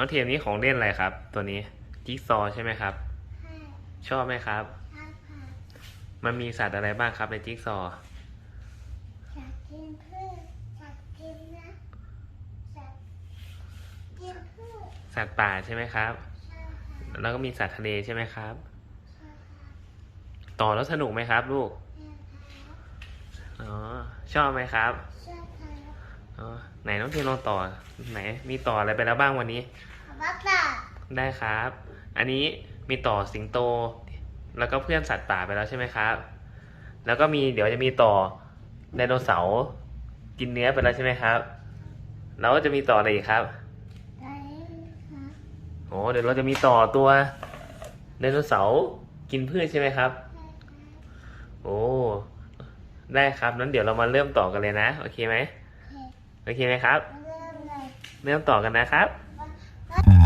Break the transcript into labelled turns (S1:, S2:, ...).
S1: องเทียนนี้ของเล่นอะไรครับ ตัวนี้จิ๊กซอว์ใช่ไหมครับ
S2: ให้
S1: ชอบไหมครับ
S2: ทานผัก
S1: มันมีสัตว์อะไรบ้างครับในจิ๊กซอว์
S2: อยากกินพืชอยากกินนะอยากกินพืช
S1: สัตว์ป่าใช่ไหมครับ
S2: ใช่ค่ะ
S1: แล้วก็มีสัตว์ทะเลใช่ไหมครับ
S2: ใช่ค่ะ
S1: ต่อแล้วสนุกไหมครับ ลูก
S2: แม่ค่ะ
S1: อ๋อ ชอบไหมครับ
S2: ใช่ค่ะ
S1: อ๋อ ไหนน้องเทียนลองต่อไหนมีต่ออะไรไปแล้วบ้างวันนี้
S2: บัตตา
S1: ได้ครับ อันนี้มีต่อสิงโต แล้วก็เพื่อนสัตว์ป่าไปแล้วใช่ไหมครับ แล้วก็มีเดี๋ยวจะมีต่อไดโนเสาร์กินเนื้อไปแล้วใช่ไหมครับ แล้วก็จะมีต่ออะไรอีกครับ
S2: ได้ค่ะ
S1: โอ้เดี๋ยวเราจะมีต่อตัวไดโนเสาร์กินพืชใช่ไหมครับ
S2: ใช่ค่ะ
S1: โอ้ได้ครับนั้นเดี๋ยวเรามาเริ่มต่อกันเลยนะ โอเคไหม
S2: โอเค
S1: ไหมครับ
S2: เริ่มไม่
S1: ต้องต่อกันนะครับ